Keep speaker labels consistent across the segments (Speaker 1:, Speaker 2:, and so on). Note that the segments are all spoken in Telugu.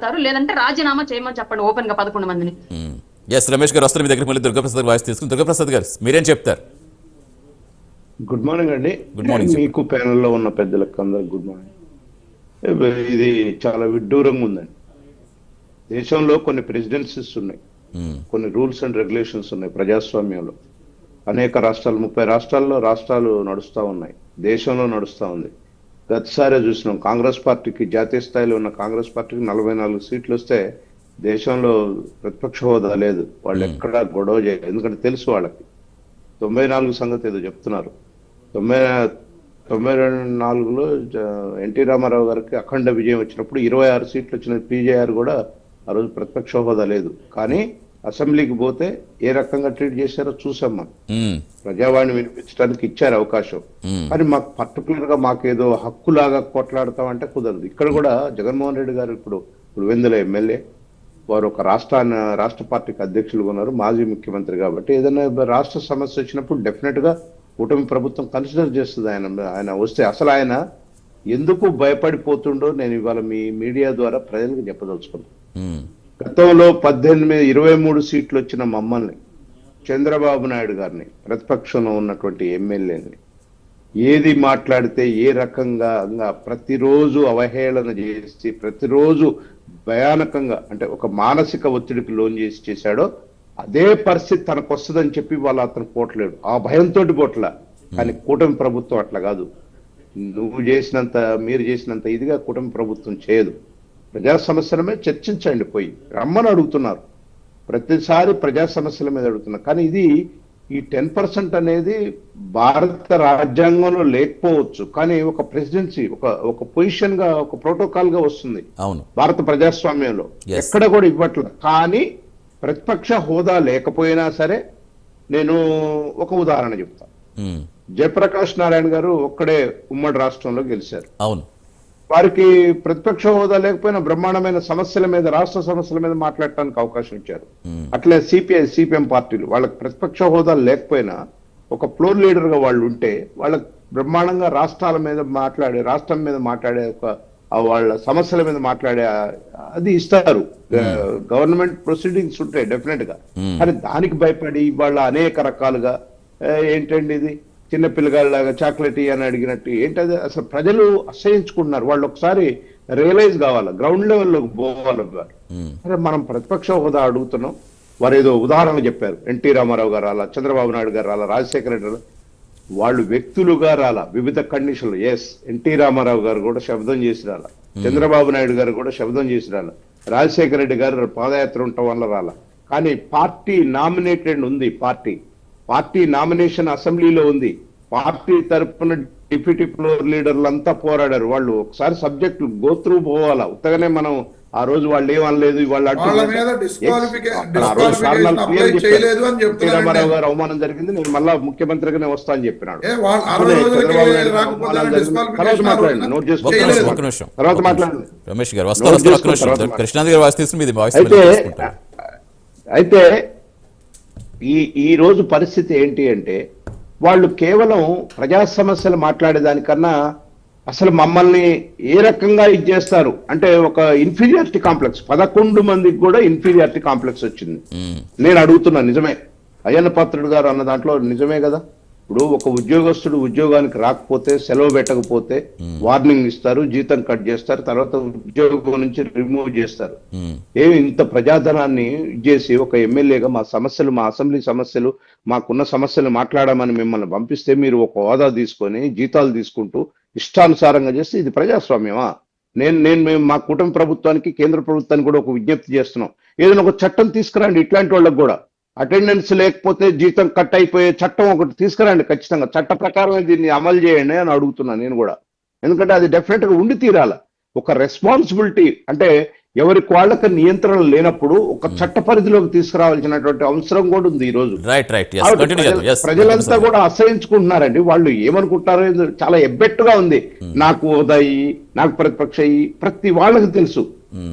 Speaker 1: చేస్తారు లేదంటే రాజీనామా చేయమని చెప్పండి ఓపెన్గా పదకొండు మందిని.
Speaker 2: ఎస్ రమేష్ గారు వస్తారు మీ దగ్గర మళ్ళీ దుర్గాప్రసాద్ వాయిస్ తీసుకుని దుర్గాప్రసాద్ గారు మీరేం చెప్తారు?
Speaker 3: గుడ్ మార్నింగ్ అండి.
Speaker 2: Good morning, sir.
Speaker 3: మీకు ప్యానెల్లో ఉన్న పెద్దలకు అందరికి గుడ్ మార్నింగ్ ఇది చాలా విడ్డూరంగా ఉందండి. దేశంలో కొన్ని ప్రెసిడెన్సీస్ ఉన్నాయి. కొన్ని రూల్స్ అండ్ రెగ్యులేషన్స్ ఉన్నాయి ప్రజాస్వామ్యంలో. అనేక రాష్ట్రాలు ముప్పై రాష్ట్రాల్లో రాష్ట్రాలు నడుస్తూ ఉన్నాయి. దేశంలో నడుస్తూ ఉంది. గతసారే చూసినాం. కాంగ్రెస్ పార్టీకి జాతీయ స్థాయిలో ఉన్న కాంగ్రెస్ పార్టీకి నలభై నాలుగు సీట్లు వస్తే దేశంలో ప్రతిపక్ష హోదా లేదు. వాళ్ళు ఎక్కడా గొడవ చేయలేదు ఎందుకంటే తెలుసు వాళ్ళకి. తొంభై నాలుగు సంగతి ఏదో చెప్తున్నారు. తొంభై తొంభై రెండు నాలుగులో ఎన్టీ రామారావు గారికి అఖండ విజయం వచ్చినప్పుడు ఇరవై ఆరు సీట్లు వచ్చిన పీజేఆర్ కూడా ఆ రోజు ప్రతిపక్ష హోదా లేదు. కానీ అసెంబ్లీకి పోతే ఏ రకంగా ట్రీట్ చేశారో చూసాం మనం. ప్రజావాణి వినిపించడానికి ఇచ్చారు అవకాశం. కానీ మాకు పర్టికులర్గా మాకేదో హక్కులాగా కొట్లాడతామంటే కుదరదు. ఇక్కడ కూడా జగన్మోహన్ రెడ్డి గారు ఇప్పుడు ఇప్పుడు వెందుల ఎమ్మెల్యే. వారు ఒక రాష్ట్రాన్ని రాష్ట్ర పార్టీకి అధ్యక్షులుగా ఉన్నారు మాజీ ముఖ్యమంత్రి కాబట్టి. ఏదైనా రాష్ట్ర సమస్య వచ్చినప్పుడు డెఫినెట్గా కూటమి ప్రభుత్వం కన్సిడర్ చేస్తుంది ఆయన ఆయన వస్తే. అసలు ఆయన ఎందుకు భయపడిపోతుండో నేను ఇవాళ మీ మీడియా ద్వారా ప్రజలకు చెప్పదలుచుకున్నాను. గతంలో పద్దెనిమిది ఇరవై మూడు సీట్లు వచ్చిన మమ్మల్ని చంద్రబాబు నాయుడు గారిని ప్రతిపక్షంలో ఉన్నటువంటి ఎమ్మెల్యేని ఏది మాట్లాడితే ఏ రకంగా ప్రతిరోజు అవహేళన చేసి ప్రతిరోజు భయానకంగా అంటే ఒక మానసిక ఒత్తిడికి లోన్ చేసి చేశాడో అదే పరిస్థితి తనకు వస్తుందని చెప్పి వాళ్ళు అతను పోట్లేడు. ఆ భయంతో పోట్ల. కానీ కూటమి ప్రభుత్వం అట్లా కాదు. నువ్వు చేసినంత మీరు చేసినంత ఇదిగా కూటమి ప్రభుత్వం చేయదు. ప్రజా సమస్యల మీద చర్చించండి పోయి. రమ్మని అడుగుతున్నారు. ప్రతిసారి ప్రజా సమస్యల మీద అడుగుతున్నారు. కానీ ఇది ఈ టెన్ పర్సెంట్ అనేది భారత రాజ్యాంగంలో లేకపోవచ్చు. కానీ ఒక ప్రెసిడెన్సీ ఒక ఒక పొజిషన్గా ఒక ప్రోటోకాల్గా వస్తుంది.
Speaker 2: అవును.
Speaker 3: భారత ప్రజాస్వామ్యంలో. ఎక్కడ కూడా ఇవ్వట్లేదు. కానీ ప్రతిపక్ష హోదా లేకపోయినా సరే నేను ఒక ఉదాహరణ చెప్తా.
Speaker 2: మ్మ్.
Speaker 3: జయప్రకాష్ నారాయణ గారు ఒక్కడే ఉమ్మడి రాష్ట్రంలో గెలిచారు.
Speaker 2: అవును.
Speaker 3: వారికి ప్రతిపక్ష హోదా లేకపోయినా బ్రహ్మాండమైన సమస్యల మీద రాష్ట్ర సమస్యల మీద మాట్లాడటానికి అవకాశం ఇచ్చారు.
Speaker 2: మ్మ్.
Speaker 3: అట్లే సిపిఐ సిపిఎం పార్టీలు వాళ్ళకి ప్రతిపక్ష హోదా లేకపోయినా ఒక ఫ్లోర్ లీడర్గా వాళ్ళు ఉంటే వాళ్ళకి బ్రహ్మాండంగా రాష్ట్రాల మీద మాట్లాడే రాష్ట్రం మీద మాట్లాడే ఒక వాళ్ళ సమస్యల మీద మాట్లాడే అది ఇస్తారు. గవర్నమెంట్ ప్రొసీడింగ్స్ ఉంటాయి డెఫినెట్గా
Speaker 2: Hmm.
Speaker 3: కానీ దానికి భయపడి వాళ్ళ అనేక రకాలుగా "ఏ, ఏంటండి ఇది? చిన్న పిల్లగాళ్ళలాగా చాక్లెట్ అని అడిగినట్టు ఏంటది? అసలు ప్రజలు అసహించుకుంటున్నారు. వాళ్ళు ఒకసారి రియలైజ్ కావాలి. గ్రౌండ్ లెవెల్లోకి పోవాలి. అరే మనం ప్రతిపక్ష హోదా అడుగుతున్నాం. వారు ఏదో ఉదాహరణ చెప్పారు. ఎన్టీ రామారావు గారు రాలా చంద్రబాబు నాయుడు గారు రాలా రాజశేఖర రెడ్డి వాళ్ళు వ్యక్తులుగా రాలా. వివిధ కండిషన్లు ఎస్ ఎన్టీ రామారావు గారు కూడా శబ్దం చేసి రాలా. చంద్రబాబు నాయుడు గారు కూడా శబ్దం చేసి రాలా. రాజశేఖర రెడ్డి గారు పాదయాత్ర ఉండటం వల్ల రాలా. కానీ పార్టీ నామినేటెడ్ ఉంది పార్టీ. పార్టీ నామినేషన్ అసెంబ్లీలో ఉంది. పార్టీ తరపున డిప్యూటీ ఫ్లోర్ లీడర్లు అంతా పోరాడారు. వాళ్ళు ఒకసారి సబ్జెక్టు గోత్రూ పోవాలా? ఉత్తగానే మనం ఆ రోజు వాళ్ళు ఏమనలేదు వాళ్ళు రామారావు గారు అవమానం జరిగింది. నేను మళ్ళా ముఖ్యమంత్రిగానే వస్తా అని చెప్పినాడు. చంద్రబాబు తర్వాత మాట్లాడండి. నోట్ చేసుకోండి తర్వాత. మాట్లాడండి.
Speaker 2: రమేష్ గారు
Speaker 3: అయితే ఈ ఈ రోజు పరిస్థితి ఏంటి అంటే వాళ్ళు కేవలం ప్రజా సమస్యలు మాట్లాడేదానికన్నా అసలు మమ్మల్ని ఏ రకంగా ఇది చేస్తారు? అంటే ఒక ఇన్ఫీరియారిటీ కాంప్లెక్స్ పదకొండు మందికి కూడా ఇన్ఫీరియారిటీ కాంప్లెక్స్ వచ్చింది. నేను అడుగుతున్నా నిజమే. అయ్యన్న పాత్రుడు గారు అన్న దాంట్లో నిజమే కదా? ఇప్పుడు ఒక ఉద్యోగస్తుడు ఉద్యోగానికి రాకపోతే సెలవు పెట్టకపోతే వార్నింగ్ ఇస్తారు జీతం కట్ చేస్తారు తర్వాత ఉద్యోగం నుంచి రిమూవ్ చేస్తారు.
Speaker 2: మ్మ్.
Speaker 3: ఏమి ఇంత ప్రజాధనాన్ని చేసి ఒక ఎమ్మెల్యేగా మా సమస్యలు మా అసెంబ్లీ సమస్యలు మాకున్న సమస్యలు మాట్లాడమని మిమ్మల్ని పంపిస్తే మీరు ఒక హోదా తీసుకొని జీతాలు తీసుకుంటూ ఇష్టానుసారంగా చేస్తే ఇది ప్రజాస్వామ్యమా? నేను నేను మేము మా కుటుంబ ప్రభుత్వానికి కేంద్ర ప్రభుత్వానికి కూడా ఒక విజ్ఞప్తి చేస్తున్నాం. ఏదైనా ఒక చట్టం తీసుకురండి ఇట్లాంటి వాళ్ళకి కూడా. అటెండెన్స్ లేకపోతే జీతం కట్ అయిపోయే చట్టం ఒకటి తీసుకురండి ఖచ్చితంగా. చట్ట ప్రకారం దీన్ని అమలు చేయండి అని అడుగుతున్నాను నేను కూడా. ఎందుకంటే అది డెఫినెట్గా ఉండి తీరాల. ఒక రెస్పాన్సిబిలిటీ అంటే ఎవరికి వాళ్ళకి నియంత్రణ లేనప్పుడు ఒక చట్ట పరిధిలోకి తీసుకురావాల్సినటువంటి అవసరం కూడా ఉంది ఈ రోజు. ప్రజలంతా కూడా అసహించుకుంటున్నారండి. వాళ్ళు ఏమనుకుంటారో చాలా ఎబ్బెట్టుగా ఉంది. నాకు హోదా ఇయ్యి, నాకు ప్రతిపక్ష ప్రతి వాళ్ళకి తెలుసు.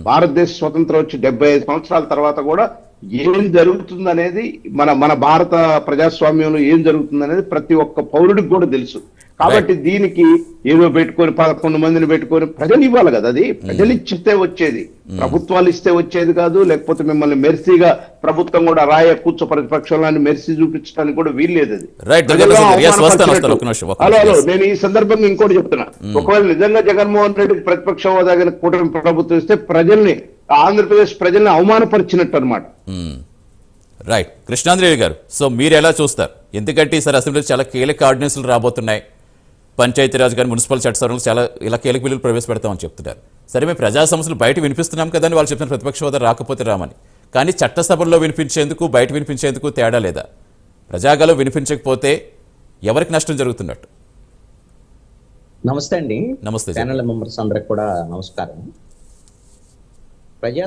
Speaker 3: భారతదేశ స్వతంత్రం వచ్చి డెబ్బై ఐదు సంవత్సరాల తర్వాత కూడా ఏం జరుగుతుందనేది మన మన భారత ప్రజాస్వామ్యంలో ఏం జరుగుతుందనేది ప్రతి ఒక్క పౌరుడికి కూడా తెలుసు. కాబట్టి దీనికి ఏదో పెట్టుకొని పదకొండు మందిని పెట్టుకొని ప్రజలు ఇవ్వాలి కదా అది. ప్రజలు ఇచ్చితే వచ్చేది. ప్రభుత్వాలు ఇస్తే వచ్చేది కాదు. లేకపోతే మిమ్మల్ని మెర్సీగా ప్రభుత్వం కూడా రాయ కూర్చో ప్రతిపక్షంలో మెర్సీ చూపించడానికి కూడా వీల్లేదు అది. Hello hello. నేను ఈ సందర్భంగా ఇంకోటి చెప్తున్నా. ఒకవేళ నిజంగా జగన్మోహన్ రెడ్డికి ప్రతిపక్ష హోదా కూటమి ప్రభుత్వం ఇస్తే ప్రజల్ని ఆంధ్రప్రదేశ్ ప్రజల్ని అవమానపరిచినట్టు అనమాట
Speaker 2: రైట్. కృష్ణాంధ్రేయులు గారు సో మీరు ఎలా చూస్తారు? ఎందుకంటే ఈసారి అసెంబ్లీలో చాలా కీలక ఆర్డినెన్స్లు రాబోతున్నాయి. పంచాయతీరాజ్ కానీ మున్సిపల్ చట్ట సవరణలు చాలా ఇలా కీలక బిల్లులు ప్రవేశపెడతామని చెప్తున్నారు. సరే మేము ప్రజా సమస్యలు బయట వినిపిస్తున్నాం కదా అని వాళ్ళు చెప్తున్నారు ప్రతిపక్ష హోదా రాకపోతే రామని. కానీ చట్టసభల్లో వినిపించేందుకు బయట వినిపించేందుకు తేడా లేదా? ప్రజాగాలో వినిపించకపోతే ఎవరికి నష్టం జరుగుతున్నట్టు?
Speaker 4: నమస్తే అండి.
Speaker 2: నమస్తే.
Speaker 4: ప్యానల్ మెంబర్స్ అందరికి కూడా నమస్కారం. ప్రజా